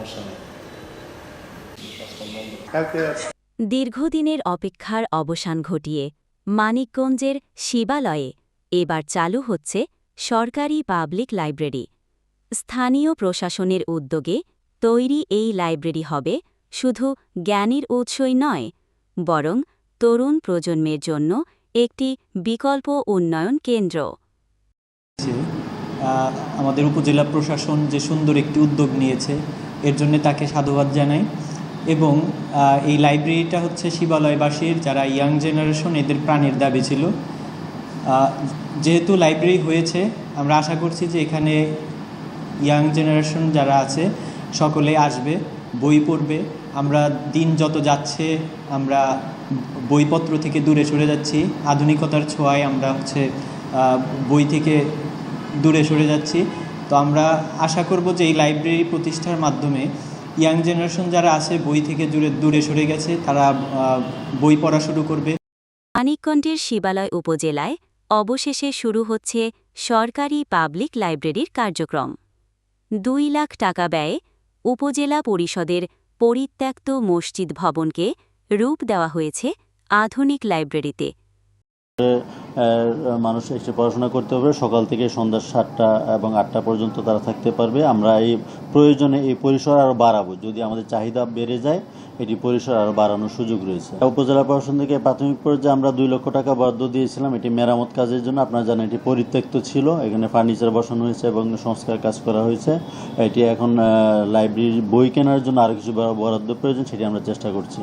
সমস্যা নেই। দীর্ঘদিনের অপেক্ষার অবসান ঘটিয়ে মানিকগঞ্জের শিবালয়ে এবার চালু হচ্ছে সরকারি পাবলিক লাইব্রেরি। স্থানীয় প্রশাসনের উদ্যোগে তৈরি এই লাইব্রেরি হবে শুধু জ্ঞানের উৎসই নয় বরং তরুণ প্রজন্মের জন্য একটি বিকল্প উন্নয়ন কেন্দ্র। আমাদের উপজেলা প্রশাসন যে সুন্দর একটি উদ্যোগ নিয়েছে এর জন্য তাকে সাধুবাদ জানাই। এবং এই লাইব্রেরিটা হচ্ছে শিবালয়বাসীর, যারা ইয়াং জেনারেশন এদের প্রাণের দাবি ছিল। যেহেতু লাইব্রেরি হয়েছে, আমরা আশা করছি যে এখানে ইয়াং জেনারেশন যারা আছে, সকলে আসবে, বই পড়বে। আমরা দিন যত যাচ্ছে, আমরা বইপত্র থেকে দূরে সরে যাচ্ছি। আধুনিকতার ছোঁয়ায় আমরা হচ্ছে বই থেকে দূরে সরে যাচ্ছি। তো আমরা আশা করব যে এই লাইব্রেরি প্রতিষ্ঠার মাধ্যমে ইয়াং জেনারেশন যারা আছে, বই থেকে দূরে দূরে সরে গেছে, তারা বই পড়া শুরু করবে। মানিকগঞ্জের শিবালয় উপজেলায় অবশেষে শুরু হচ্ছে সরকারি পাবলিক লাইব্রেরির কার্যক্রম। দুই লাখ টাকা ব্যয়ে উপজেলা পরিষদের পরিত্যক্ত মসজিদ ভবনকে রূপ দেওয়া হয়েছে আধুনিক লাইব্রেরিতে। মানুষ এসে পড়াশোনা করতে পারবে। সকাল থেকে সন্ধ্যা সাতটা এবং আটটা পর্যন্ত তারা থাকতে পারবে। আমরা এই প্রয়োজনে এই পরিসর আরও বাড়াবো। যদি আমাদের চাহিদা বেড়ে যায়, এটি পরিসর আরও বাড়ানোর সুযোগ রয়েছে। উপজেলা প্রশাসন থেকে প্রাথমিক পর্যায়ে আমরা দুই লক্ষ টাকা বরাদ্দ দিয়েছিলাম। এটি মেরামত কাজের জন্য। আপনারা জানেন, এটি পরিত্যক্ত ছিল। এখানে ফার্নিচার বসানো হয়েছে এবং সংস্কার কাজ করা হয়েছে। এটি এখন লাইব্রেরির বই কেনার জন্য আরও কিছু বরাদ্দ প্রয়োজন, সেটি আমরা চেষ্টা করছি।